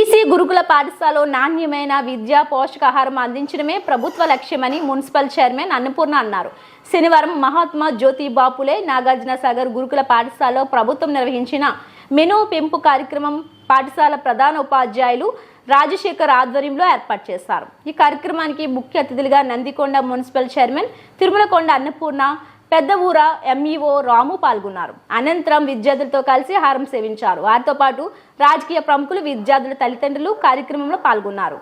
EC గురుకుల పాఠశాలలో నాణ్యమైన విద్య పోషకాహారం అందించడమే ప్రభుత్వ లక్ష్యమని మున్సిపల్ చైర్మన్ అన్నపూర్ణ అన్నారు. శనివారం మహాత్మా జ్యోతి బాపులే నాగార్జున సాగర్ గురుకుల పాఠశాలలో ప్రభుత్వం నిర్వహించిన మెనూ పెంపు కార్యక్రమం పాఠశాల ప్రధాన ఉపాధ్యాయులు రాజశేఖర్ ఆధ్వర్యంలో ఏర్పాటు చేశారు. ఈ కార్యక్రమానికి ముఖ్య అతిథులుగా Nandikonda municipal chairman Tirumalakonda Annapurna Pedda Voora MEO రాము పాల్గొన్నారు. అనంతరం విద్యార్థులతో కలిసి హారం సేవించారు. వారితో పాటు రాజకీయ ప్రముఖులు విద్యార్థుల తల్లిదండ్రులు కార్యక్రమంలో పాల్గొన్నారు.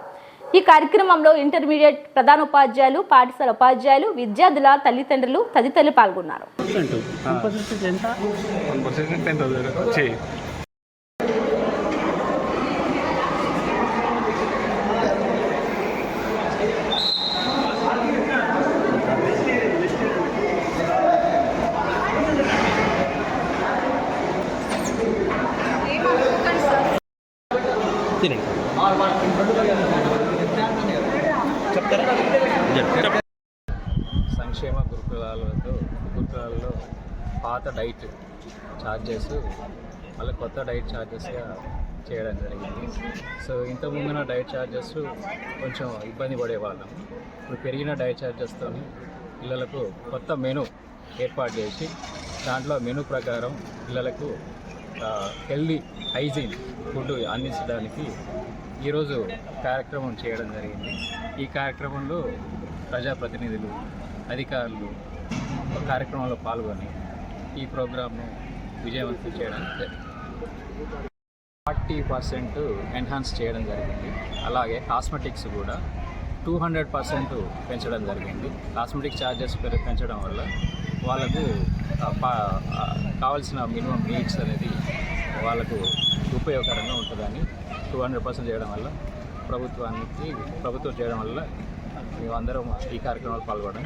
ఈ కార్యక్రమంలో ఇంటర్మీడియట్ ప్రధాన ఉపాధ్యాయులు పాఠశాల ఉపాధ్యాయులు విద్యార్థుల తల్లిదండ్రులు తదితరులు పాల్గొన్నారు. తినండి చెప్తారా? సంక్షేమ గురుకులాలతో గురుకులాల్లో పాత డైట్ ఛార్జెస్ మళ్ళీ కొత్త డైట్ ఛార్జెస్గా చేయడం జరిగింది. సో ఇంతకుముందున డైట్ ఛార్జెస్ కొంచెం ఇబ్బంది పడేవాళ్ళం. ఇప్పుడు పెరిగిన డైట్ ఛార్జెస్తో పిల్లలకు కొత్త మెను ఏర్పాటు చేసి దాంట్లో మెను ప్రకారం పిల్లలకు హెల్దీ హైజీన్ ఫుడ్ అందించడానికి ఈరోజు కార్యక్రమం చేయడం జరిగింది. ఈ కార్యక్రమంలో ప్రజాప్రతినిధులు అధికారులు కార్యక్రమంలో పాల్గొని ఈ ప్రోగ్రామ్ను విజయవంతం చేయడం జరిగింది ఫార్టీ పర్సెంట్ ఎన్హాన్స్ చేయడం జరిగింది. అలాగే కాస్మెటిక్స్ కూడా టూ హండ్రెడ్ పర్సెంట్ పెంచడం జరిగింది. కాస్మెటిక్ ఛార్జెస్ పెంచడం వల్ల వాళ్ళకు కావాల్సిన మినిమం నీడ్స్ అనేది వాళ్ళకు ఉపయోగకరంగా ఉంటుందని టూ హండ్రెడ్ పర్సెంట్ చేయడం వల్ల ప్రభుత్వానికి ప్రభుత్వం చేయడం వల్ల మేమందరం ఈ కార్యక్రమాలు పాల్గొనడం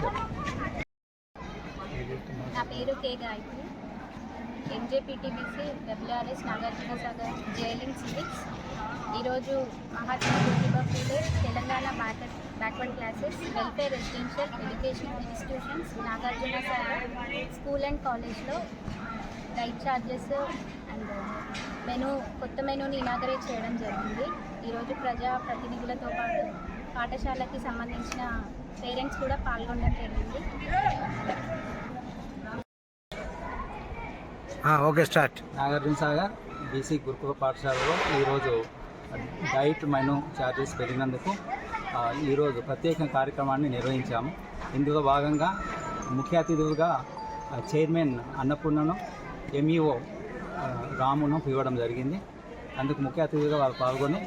జరుగుతుంది. నా పేరు K Gayathri. MJPTBC WRS Nagarjuna Sagar జైలింగ్ civics. ఈరోజు Mahatma Jyotiba Phule Telangana market backward classes welfare residential education institutions Nagarjuna school and కాలేజ్లో డైట్ ఛార్జెస్ అండ్ మెనూ కొత్త మెనూని ఇనాగరేట్ చేయడం జరిగింది. ఈరోజు ప్రజా ప్రతినిధులతో పాటు పాఠశాలకి సంబంధించిన పేరెంట్స్ కూడా పాల్గొనడం జరిగింది. Okay start. Nagarjuna Sagar BC గురుకుల పాఠశాలలో ఈరోజు డైట్ మెను ఛార్జెస్ పెరిగినందుకు ఈరోజు ప్రత్యేక కార్యక్రమాన్ని నిర్వహించాము. ఇందులో భాగంగా ముఖ్య అతిథులుగా చైర్మన్ అన్నపూర్ణను ఎంఈఓ రామును పిలవడం జరిగింది. అందుకు ముఖ్య అతిథిగా వారు పాల్గొని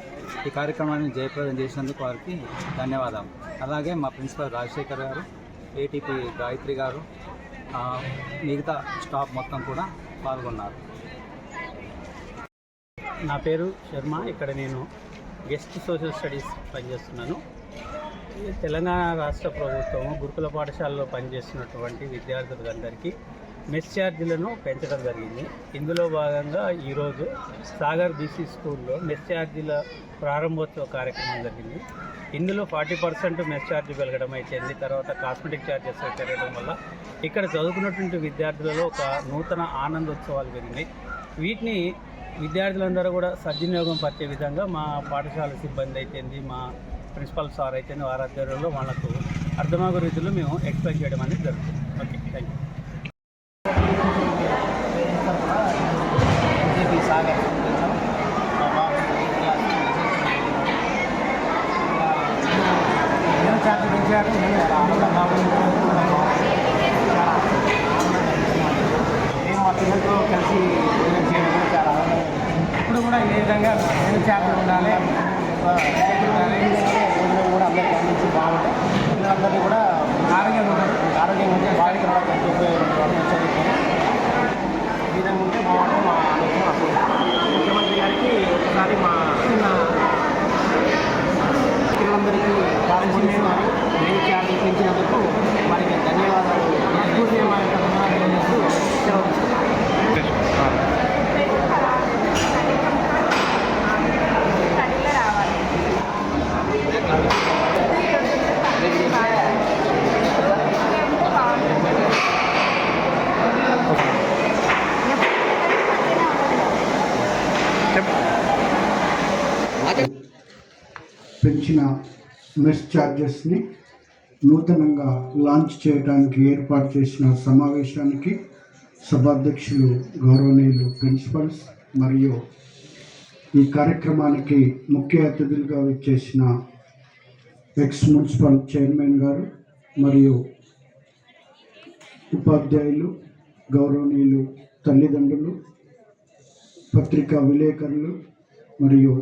ఈ కార్యక్రమాన్ని జయప్రదం చేసినందుకు వారికి ధన్యవాదాలు. అలాగే మా ప్రిన్సిపల్ రాజశేఖర్ గారు ఏటీపీ గాయత్రి గారు మిగతా స్టాఫ్ మొత్తం కూడా పాల్గొన్నారు. నా పేరు శర్మ. ఇక్కడ నేను గెస్ట్ సోషల్ స్టడీస్ పనిచేస్తున్నాను. తెలంగాణ రాష్ట్ర ప్రభుత్వం గురుకుల పాఠశాలలో పనిచేస్తున్నటువంటి విద్యార్థులందరికీ మెస్ ఛార్జీలను పెంచడం జరిగింది. ఇందులో భాగంగా ఈరోజు సాగర్ బీసీ స్కూల్లో మెస్ ఛార్జీల ప్రారంభోత్సవ కార్యక్రమం జరిగింది. ఇందులో ఫార్టీ పర్సెంట్ మెస్ ఛార్జ్ పెరగడం అయితే తర్వాత కాస్మెటిక్ ఛార్జెస్ పెరగడం వల్ల ఇక్కడ చదువుకున్నటువంటి విద్యార్థులలో ఒక నూతన ఆనందోత్సవాలు పెరిగినాయి. వీటిని విద్యార్థులందరూ కూడా సద్వినియోగం పరిచే విధంగా మా పాఠశాల సిబ్బంది అయితేంది మా ప్రిన్సిపల్ సార్ అయితే వారి ఆధ్వర్యంలో వాళ్ళకు అర్థమయ్యే రీతిలో మేము ఎక్స్ప్లెయిన్ చేయడం అనేది జరుగుతుంది. ఓకే థ్యాంక్ యూ కలిసి చేయడం చాలా ఇప్పుడు కూడా ఏ విధంగా నేను చేపలు ఉండాలి. భోజనం కూడా అందరికీ అందించి బాగుంటాయి పిల్లలందరినీ కూడా ఆరోగ్యంగా ఉంటారు ఆరోగ్యంగా ఉంటే బాడీకి కూడా ఉపయోగపడుతుంది చదువుకొని ఈ విధంగా ఉంటే బాగుంటుంది మా ఆలోచన అసలు ముఖ్యమంత్రి గారికి ఒకసారి మా చిన్న పిల్లలందరికీ కావాల్సిన నేను ఛార్జీ పెంచినందుకు వారికి ధన్యవాదాలు మనస్ఫూర్తిగా తెలియజేస్తూ సెలవు తీసుకుంటాను. చెప్పు పెంచిన మెస్ ఛార్జెస్ని నూతనంగా లాంచ్ చేయడానికి ఏర్పాటు చేసిన సమావేశానికి సభాధ్యక్షులు గౌరవనీయులు ప్రిన్సిపల్స్ మరియు ఈ కార్యక్రమానికి ముఖ్య అతిథులుగా వచ్చేసిన ఎక్స్ మున్సిపల్ చైర్మన్ గారు మరియు ఉపాధ్యాయులు గౌరవనీయులు తల్లిదండ్రులు పత్రికా విలేకరులు మరియు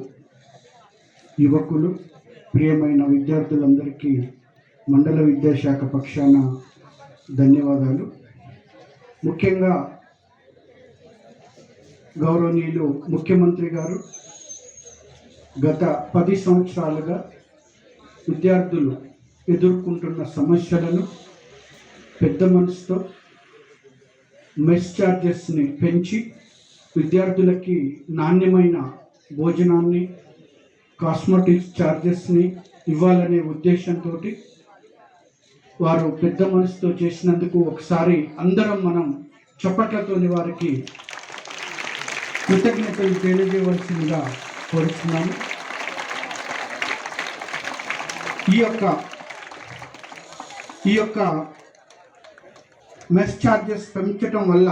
యువకులు ప్రియమైన విద్యార్థులందరికీ మండల విద్యాశాఖ పక్షాన ధన్యవాదాలు. ముఖ్యంగా గౌరవనీయులు ముఖ్యమంత్రి గారు గత పది సంవత్సరాలుగా విద్యార్థులు ఎదుర్కొంటున్న సమస్యలను పెద్ద మనసుతో మెస్ ఛార్జెస్ని పెంచి విద్యార్థులకి నాణ్యమైన భోజనాన్ని కాస్మెటిక్స్ ఛార్జెస్ని ఇవ్వాలనే ఉద్దేశంతో వారు పెద్ద మనసుతో చేసినందుకు ఒకసారి అందరం మనం చప్పట్లతోని వారికి కృతజ్ఞతలు తెలియజేయవలసిందిగా కోరుతున్నాము ఈ యొక్క ఈ యొక్క మెస్ ఛార్జెస్ పెంచడం వల్ల